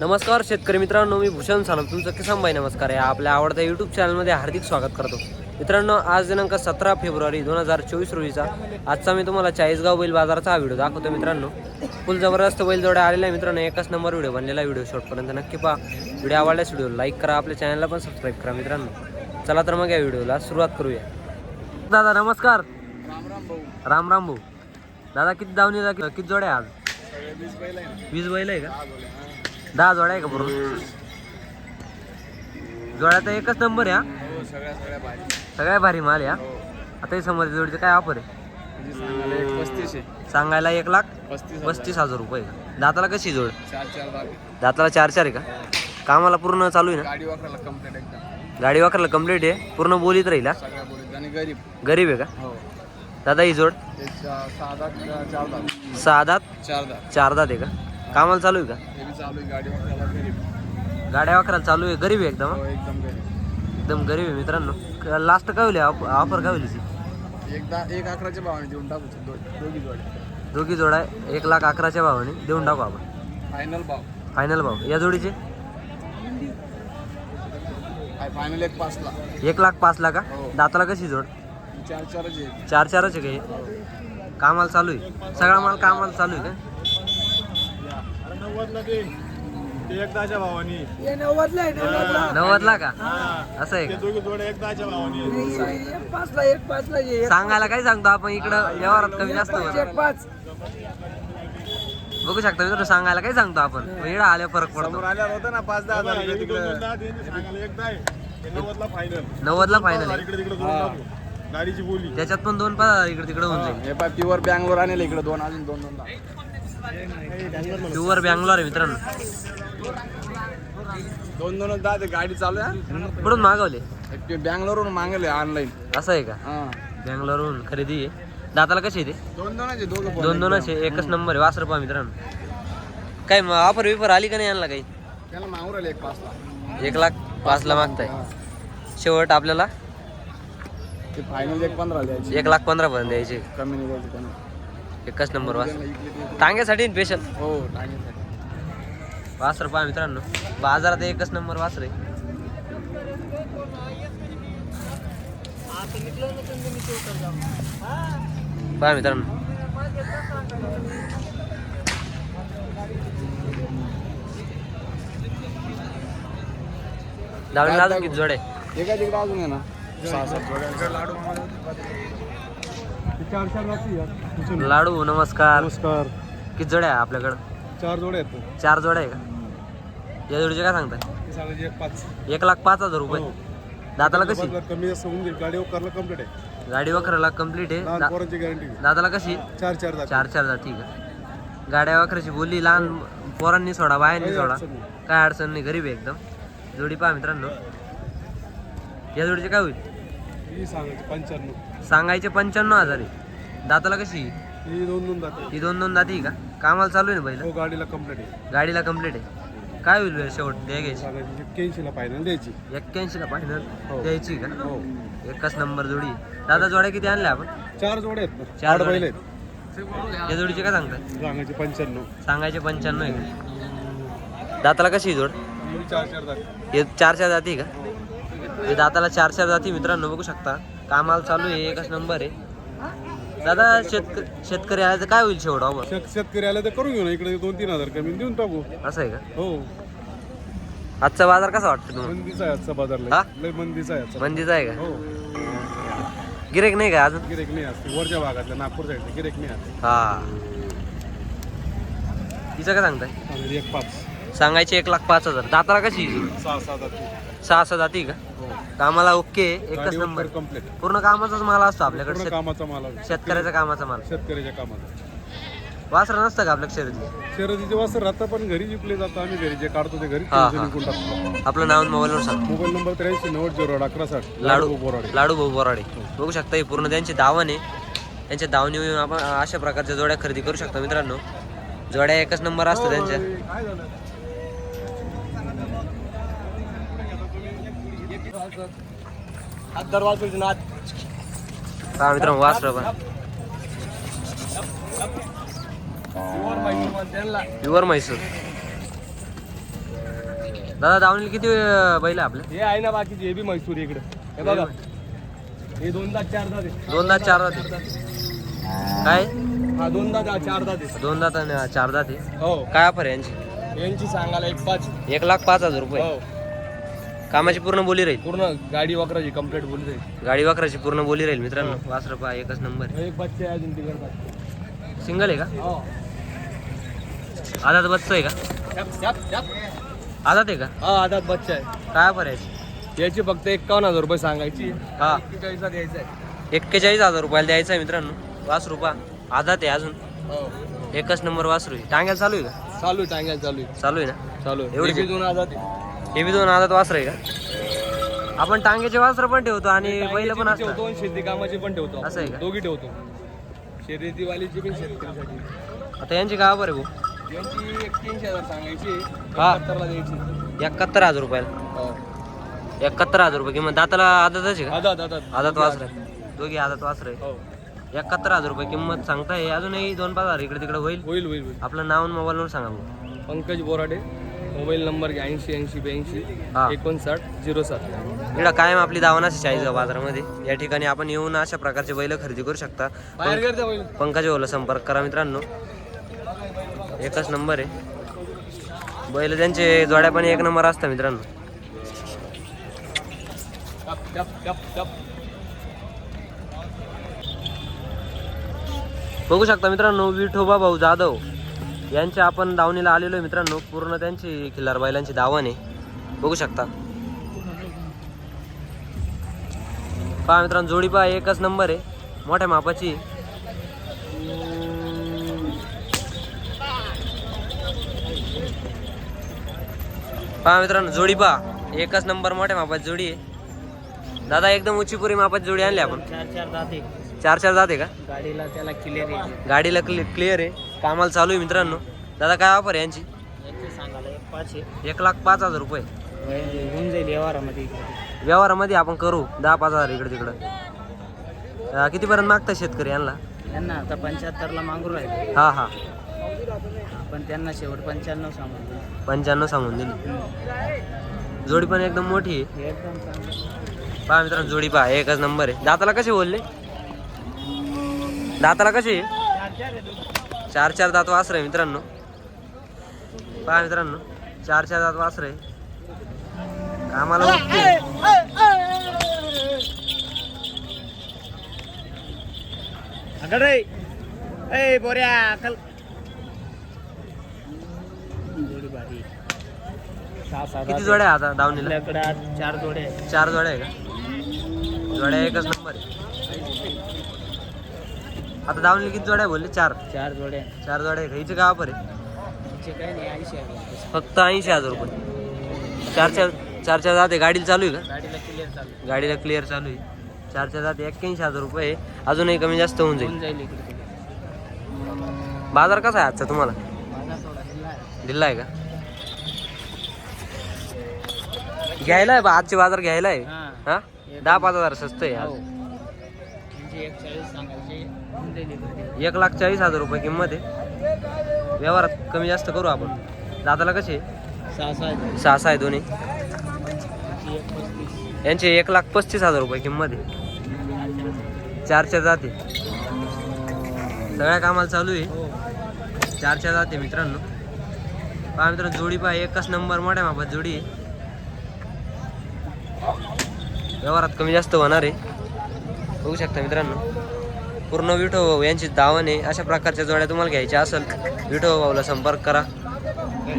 नमस्कार शेतकरी मित्रांनो मी भूषण सानप. तुमचं किसान भाई नमस्कार. आहे आपल्या आवडत्या यूट्यूब चॅनलमध्ये हार्दिक स्वागत करतो. मित्रांनो आज दिनांक सतरा फेब्रुवारी दोन हजार चोवीस रोजीचा. आजचा मी तुम्हाला चाळीसगाव बैल बाजाराचा हा व्हिडिओ दाखवतो मित्रांनो. फुल जबरदस्त बैल जोड्या आलेला आहे मित्रांनो. एकच नंबर व्हिडिओ बनलेला व्हिडिओ शॉर्टपर्यंत नक्की पहा. व्हिडिओ आवडल्यास व्हिडिओ लाईक करा. आपल्या चॅनलला पण सबस्क्राईब करा मित्रांनो. चला तर मग या व्हिडिओला सुरुवात करूया. दादा नमस्कार. राम राम भाऊ. दादा किती दावणी किती जोड्या आज? वीस बैल आहे का? दहा जोड्या, आहे का बरोबर जोड्या तर एकच नंबर आहे हा? हो सगळ्या सगळ्या भाजी सगळ्या भारी माल आहे हा? आता हे समोर जोडीचं काय ऑफर आहे? म्हणजे सांगायला एक पस्तीस आहे. सांगायला एक लाख पस्तीस हजार. पस्तीस हजार रुपये का दाताला कशी जोड? चार चार बाग दाताला चार चार आहे का? कामाला पूर्ण चालू आहे ना? गाडी वापरायला कंप्लीट एकदम. गाडी वाकरला कंप्लीट आहे. पूर्ण बोलीत राहील हा? सगळ्या बोलीत आणि गरीब. गरीब आहे का? हो. दादा ही जोड? सहा दात चार दात. सहा दात चार दात. चार दात आहे का? कामाला चालू आहे का? बी चालू आहे गाडी वापरायला गरीब गाड्या वाकराला चालू आहे गरीब आहे एकदम हो? हा? एकदम गरीब. एकदम गरीब आहे मित्रांनो. लास्ट काय होईल ऑफर काय होईल? एकदा एक अकराच्या भावाने देऊन टाकू दो- दोघी जोडी दोघी जोडा एक लाख अकराच्या भावाने देऊन टाकू आपण. फायनल भाव. फायनल भाव. या जोडीचे? फायनल एक पाचला एक लाख पाच लाख का? हो. दाताला कशी जोड? चार चारच आहे. चार चारच आहे का हे. कामाला चालू आहे. सगळा माल कामाला चालू आहे का? एकदाच्या भावानी नव्वदला का असं आहे का दोघे जोडे एकदाच्या भावानी सांगायला काय सांगतो आपण इकडं व्यवहारात कमी जास्त. बघू शकता मित्र सांगायला काय सांगतो आपण पण इकडं आल्यावर फरक पडतो समोर आल्यावर होतं ना पाच दहा हजार इकडे दोन तिकडे दोनदा त्यांनी सांगायला एकदा आहे हे नव्वदला फायनल नव्वदला फायनल आहे इकडे तिकडे दोन टाकू. गाडीची बोली त्याच्यात पण दोन पाच इकडे तिकडे होऊन जाईल हे पाय प्युअर बँगलोर आणले इकडे दोन अजून दोन दोन प्युअर बँगलोर आहे मित्रांनो. दोन दोन दहा ते गाडी चालू आहे कुठून मागवले? ते बँगलोरवरून मागवले ऑनलाईन असं आहे का? बँगलोरहून खरेदी आहे. दाताला कशी आहे ते? दोन दोनाचे पण. दोन दोनच आहे एकच नंबर आहे वासर पहा मित्रांनो. काय मग ऑफर विफर आली का नाही आणला काही? त्याला राहिले एक पाचला एक लाख पाचला मागताय. शेवट आपल्याला? ते फायनल एक पंधरा द्यायची. एक लाख पंधरा पर्यंत द्यायचे कमी एकच नंबर ते- टांग्यासाठी स्पेशल हो टांगेसाठी वासर पहा मित्रांनो. बाजारात एकच नंबर वासर आहे पहा मित्रांनो. दावणी अजून किती जोड? आहे एका तिकडे अजून आहे ना. सहा सात जोड्या. लाडू चार चार लागतील लाडू नमस्कार. नमस्कार. किती जोड्या आहे आपल्याकडं? चार जोडे आहेत. चार जोड्या आहे का? या जोडीचे काय सांगताय? ते सांगायचे एक पाच. एक लाख पाच हजार रुपये. हो. दाताला कशी? कमी जास्त होऊन जाईल. गाडी करायला कंप्लीट आहे. गाडी वखराला कंप्लीट आहे. लहान दा- पोरांची गॅरंटी दाताला कशी? चार चार जाती. चार चार जाती का गाड्या वखराची बोलली लहान पोरांनी सोडा बायांनी काही सोडा. अडचण नाही. काय अडचण नाही गरीब आहे एकदम. जोडी पहा मित्रांनो. या जोडीचे काय होईल? ही सांगायची पंच्याण्णव. सांगायचे पंच्याण्णव हजार आहे. दाताला कशी? ही दोन दोन जाते ही दोन दोन दाती आहे का? कामाला चालू आहे ना पहिलं? हो गाडीला कंप्लीट आहे. गाडीला कंप्लीट आहे. काय होईल शेवट? द्या घ्यायची सांगायची एक्क्याऐंशीला फायनल द्यायची. एक्क्याऐंशीला फायनल हो. द्यायची का? हो. एकच नंबर जोडी. दादा जोड्या किती आणल्या आपण? चार जोडे आहेत. ना चार चार जोडे. बैल आहेत. या जोडीचे काय सांगताय सांगायचे पंच्याण्णव. सांगायचे पंच्याण्णव आहे. का दाताला कशी आहे जोड? चार चार जाते हे चार चार जाती का? हे दाताला चार चार जाती मित्रांनो बघू शकता. कामाला चालू आहे एकच नंबर आहे. दादा शेतकरी शेतकरी आले तर काय होईल शेवट ऑफर शेत शेतकरी आले तर करून घेऊ ना इकडे दोन तीन हजार कमी देऊन टाकू. असं आहे का? हो. आजचा बाजार कसा वाटतो तुम्हाला? मंदीचा आहे आजचा बाजार हा? लय मंदीचा आहे आजचा. मंदीचा आहे का? हो. गिरेक नाही का अजून? गिरेक नाही असते वरच्या भागातल्या नागपूर साईडला गिरेक नाही असते हा. तिचं काय सांगताय? एक पाच. सांगायचे एक लाख पाच हजार. दाताला कशी आहे? सहा सहा जाते सहा सहा जाती का? कामाला ओके एकच नंबर. कंप्लीट पूर्ण कामाचाच माल असतो आपल्याकडे. शेत- कामाचा माल आहे. शेतकऱ्याचा कामाचा माल. शेतकऱ्याच्या कामाचा. वासरा नसतं का आपल्या शर्यती? शर्यतीचे वासर राहता पण घरी विकले जातं आम्ही घरी जे काढतो ते घरी हा, हा. टाकतो. आपलं नाव मोबाईलवर सांग. मोबाईल नंबर त्र्याऐंशी नव्वद झिरो आठ अकरा साठ. लाडू बोराडे. लाडू भाऊ बोराडे. बघू शकता हे पूर्ण त्यांची दावण आहे. त्यांच्या दावणीवर आपण अशा प्रकारच्या जोड्या खरेदी करू शकता मित्रांनो. जोड्या एकच नंबर असतो त्यांच्या. काय झालं? हा मित्रांनो वासर पण. प्युअर म्हैसूर दादा दावणी किती बैल आपले? हे आहे ना बाकीचे हे बी म्हैसूर इकडे. हे बघा. हे दोनदा चार दात आहे. दोन दात चार दात काय? हा दोनदा दा- चार दात आहे. दोन दात आणि चार दात आहे हो. काय ऑफर आहे यांची? यांची सांगायला एक पाच. एक लाख पाच हजार रुपये. हो. कामाची पूर्ण बोली राहील? पूर्ण गाडी वक्राची कंप्लीट बोलते गाडी वाकराची पूर्ण बोली राहील मित्रांनो. वासर पहा एकच नंबर एक बच्चे आहे अजून तिकडे आहे सिंगल आहे का? हो. आदात बच्च आहे का. आदात आहे का? हा आधात बच्चा आहे. काय आहे? याची? फक्त एक्कावन्न हजार रुपये सांगायची. हा. द्यायचं आहे. एक्केचाळीस हजार रुपयाला द्यायचा आहे मित्रांनो. वास रुपया आदात आहे अजून. हो. एकच नंबर वासरू आहे. टांग्याला चालू आहे का? चालू आहे टांग्याला चालू आहे. चालू आहे ना? चालू आहे. एवढीच हे बी दोन आहे. हे बी दोन आदात वासर आहे का? आपण टांग्याचे वासर पण ठेवतो आणि बैल पण ठेवतो आणि शेती कामाची पण ठेवतो असं आहे का? दोघी ठेवतो. शर्यतीवालीची पण शेतकऱ्यासाठी. आता यांची काय आहे भाऊ? यांची एक्क्याऐंशी हजार सांगायची. हा. एकाहत्तरला द्यायची. एकाहत्तर हजार रुपयाला. हो. एकाहत्तर हजार रुपये. किंमत दाताला आदतच आहे का? आदत वासर. आहे दोघी आदत वासर आहे. हो. एकाहत्तर हजार रुपये किंमत सांगताय. अजूनही दोन पाच हजार इकडे तिकडे होईल. होईल होईल आपलं नाव आणि मोबाईल नंबर सांगा पंकज बोराडे. मोबाईल नंबर घ्या ऐंशी ऐंशी ब्याऐंशी हा. एकोणसाठ झिरो सात. इकडं कायम आपली दावण असते चाळीसगाव बाजारामध्ये. या ठिकाणी आपण येऊन अशा प्रकारचे बैल खरेदी करू शकता. बाहेर करता होईल पंकज भाऊला संपर्क करा मित्रांनो. एकच नंबर आहे. बैल त्यांचे जोड्या पण एक नंबर असतात मित्रांनो. टप टप टप टप. बघू शकता मित्रांनो विठोबा भाऊ जाधव. यांच्या आपण दावणीला आलेलो आहे मित्रांनो. पूर्ण त्यांची खिल्लार बैलांची दावण आहे. बघू शकता. पहा मित्रांनो जोडी पहा एकच नंबर आहे. मोठ्या मापाची. पहा मित्रांनो जोडी पहा. एकच नंबर मोठ्या मापाची जोडी आहे. दादा एकदम उचीपुरी मापाची जोडी आणली आपण. चार चार दाते चार चार जाते का? गाडीला त्याला क्लिअर यायचे गाडीला क्लिअर आहे. कामाला चालू आहे मित्रांनो. दादा काय ऑफर आहे यांची? याचे सांगायला एक एक लाख पाच हजार रुपये. होऊन जाईल व्यवहारामध्ये व्यवहारामध्ये आपण करू. दहा पाच हजार इकडे तिकडं. अं, कितीपर्यंत मागता शेतकरी यांना? त्यांना आता पंच्याहत्तरला मागू राहिले. हा हा. पण त्यांना शेवट पंच्याण्णव सांगू पंच्याण्णव सांगून दिली. जोडी पण एकदम मोठी आहे. एकदम चांगलं पहा मित्रांनो जोडी पहा. एकच नंबर आहे. दाताला कसे बोलले? दाताला आहे? चार चार दात वासर आहे मित्रांनो. पहा मित्रांनो चार चार दात वासर आहे. कामाला ए बोऱ्या कल किती जोड्या आता दावणीला? चार जोडे आहेत. चार जोड्या आहे का? जोड्या एकच नंबर आहे. आता दावणीला किती जोड्या बोलले? चार. चार जोडे आहेत. चार जोड्या आहे का हिचं गाव आहे. त्यांचे काही नाही ऐंशी आहे फक्त ऐंशी हजार रुपये. चार चार चार चार जाते. गाडीला चालू आहे का? गाडीला क्लिअर चालू गाडीला क्लिअर चालू आहे. चार चार जाते. एक्क्याऐंशी हजार रुपये अजूनही कमी जास्त होऊन जाईल. होऊन जाईल इकडे तिकडे. बाजार कसा आहे आजचा तुम्हाला? माझा थोडा जिल्हा आहे. दिला आहे का? घ्यायला आहे बा. आजचे बाजार घ्यायला आहे. हां. हा? दहा पाच हजार स्वस्त आहे हो. आज एक चाळीस सांगायचे. एक लाख चाळीस हजार रुपये किंमत आहे. व्यवहारात कमी जास्त करू आपण. दाताला कसे सहा सहा आहे दोन्ही. यांचे एक लाख पस्तीस हजार रुपये किंमत आहे. चार चार जाते. सगळ्या कामाला चालू आहे. हो. चार चार जाते मित्रांनो. पहा मित्रांनो जोडी पहा. एकच नंबर मोठ्या मापात जोडी आहे. व्यवहारात कमी जास्त होणार आहे. बघू शकता मित्रांनो. पूर्ण विठो भाऊ यांची दावणे अशा प्रकारच्या जोड्या तुम्हाला घ्यायच्या असेल विठो भाऊला संपर्क करा.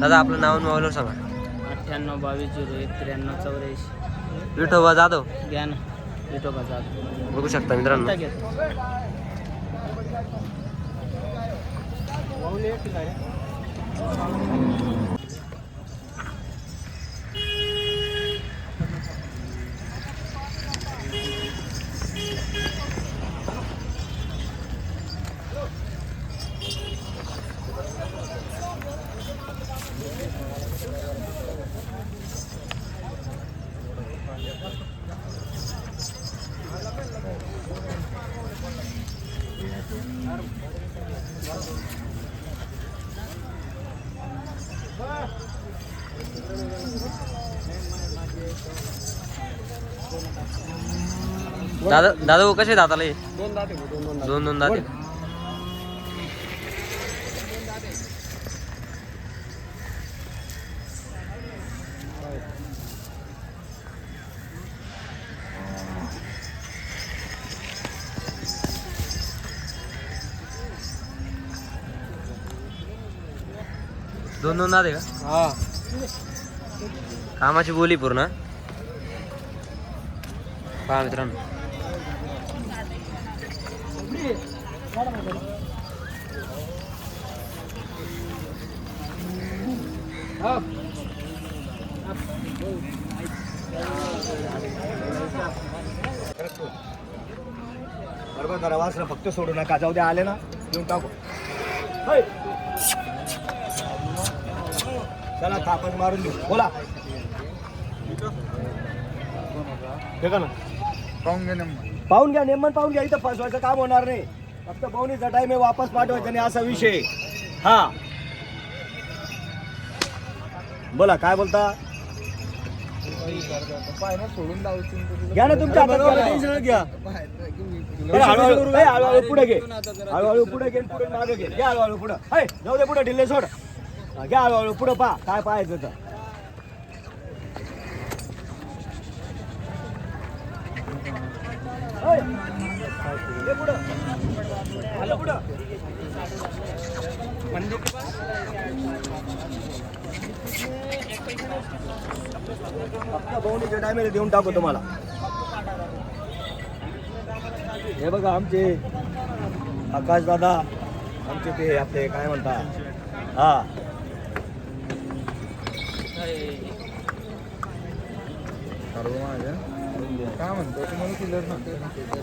दादा आपलं नाव मोबाईलवर सांगा. अठ्ठ्याण्णव बावीस झिरो एक त्र्याण्णव चौऱ्याऐंशी. विठोबा जाधव. ज्ञान विठोबा जाधव. बघू शकता मित्रांनो. दादा दादा भाऊ कसे दाताला हे? दोन दाते भाऊ, दोन दोन दाते. दोन दोन दाते दोन दोन दाते का हा कामाची बोली पूर्ण पहा मित्रांनो हा. बरोबर जरा फक्त सोडू नका. जाऊ द्या आले ना घेऊन टाकू. होय. चला थापच मारून देऊ बोला. हे का ना? पाहून पाहून घ्या नेमन पाहून घ्या इथं फसवायचं काम होणार नाही. फक्त पाहुणीचा टाइम आहे वापस पाठवायचा नाही असा विषय. हा. बोला काय बोलता? घ्या ना तुमच्या हातात घ्या, टेन्शन घ्या बरं, हळूहळू ए, हळूहळू पुढे घे. हळूहळू पुढे घे पुढे मागे घे. घ्या हळूहळू पुढे. जाऊ दे पुढे ढिल्ले सोड. हा, घ्या हळूहळू पुढे पा काय पाहायचं तर है, घे पुढं. आलं पुढं. फक्त बहुणीच्या टायमेला देऊन टाकू तुम्हाला हे बघा आमचे आकाश दादा आमचे ते आपले काय म्हणता? हा. काय म्हणतो तुम्हाला